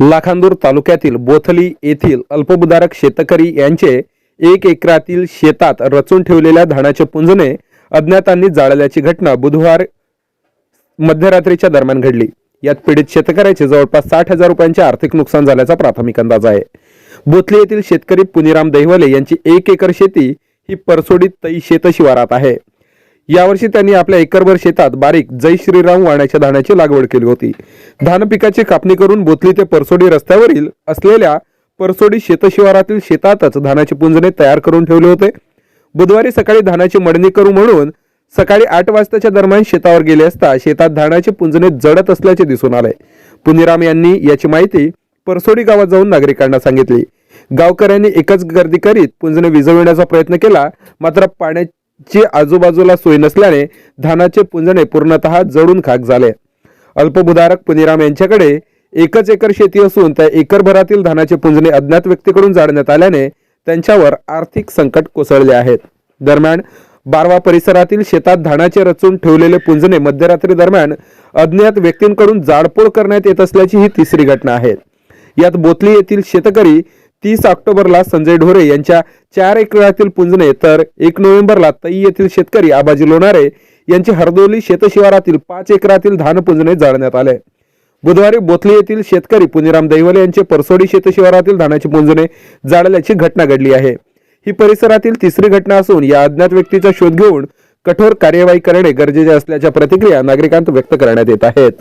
लाखांदूर तालुक्यातील बोथली येथील अल्पभूधारक शेतकरी यांचे एक एकरातील शेतात रचून ठेवलेल्या धानाचे पुंजणे अज्ञातांनी जाळल्याची घटना बुधवार मध्यरात्रीच्या दरम्यान घडली. यात पीडित शेतकऱ्याचे जवळपास साठ हजार रुपयांचे आर्थिक नुकसान झाल्याचा प्राथमिक अंदाज आहे. बोथली येथील शेतकरी पुनीराम दहिवले यांची एक एकर शेती ही परसोडीत तई शेतशिवारात आहे. यावर्षी त्यांनी आपल्या एकरभर शेतात बारीक जय श्रीराम वाण्याच्या धाण्याची लागवड केली होती. धान पिकाची कापणी करून बोतली ते परसोडी रस्त्यावरील असलेल्या परसोडी शेतशिवारातील शेतातच धानाचे पुंजणे तयार करून ठेवले होते. बुधवारी सकाळी धानाची मळणी करू म्हणून सकाळी आठ वाजताच्या दरम्यान शेतावर गेले असता शेतात धानाचे पुंजणे जडत असल्याचे दिसून आले. पुनिराम यांनी याची माहिती परसोडी गावात जाऊन नागरिकांना सांगितली. गावकऱ्यांनी एकच गर्दी करीत पुंजणे विजविण्याचा प्रयत्न केला मात्र पाण्याची आजूबाजूला सोय नसल्याने धानाचे पुंजणे पूर्णतः जळून खाक झाले. अल्पभूधारक पुनिराम यांच्याकडे एकच एकर शेती असून त्या एकरभरातील धानाचे पुंजणे अज्ञात व्यक्तीकडून जाळण्यात आल्याने त्यांच्यावर आर्थिक संकट कोसळले आहेत. दरम्यान बारवा परिसरातील शेतात धानाचे रचून ठेवलेले पुंजणे मध्यरात्री दरम्यान अज्ञात व्यक्तींकडून जाळपोळ करण्यात येत असल्याची ही तिसरी घटना आहे. यात बोतली येथील शेतकरी तीस ऑक्टोबरला संजय ढोरे यांच्या चार एकरातील पुंजणे तर एक नोव्हेंबरला तई येथील शेतकरी आबाजी लोणारे यांचे हरदोली शेतशिवारातील पाच एकरातील धान पुंजणे जाळण्यात आले. बुधवारी बोथली येथील शेतकरी पुनीराम दैवले यांचे परसोडी शेतशिवारातील धानाची पुंजणे जाळल्याची घटना घडली आहे. ही परिसरातील तिसरी घटना असून या अज्ञात व्यक्तीचा शोध घेऊन कठोर कार्यवाही करणे गरजेचे असल्याच्या प्रतिक्रिया नागरिकांत व्यक्त करण्यात येत आहेत.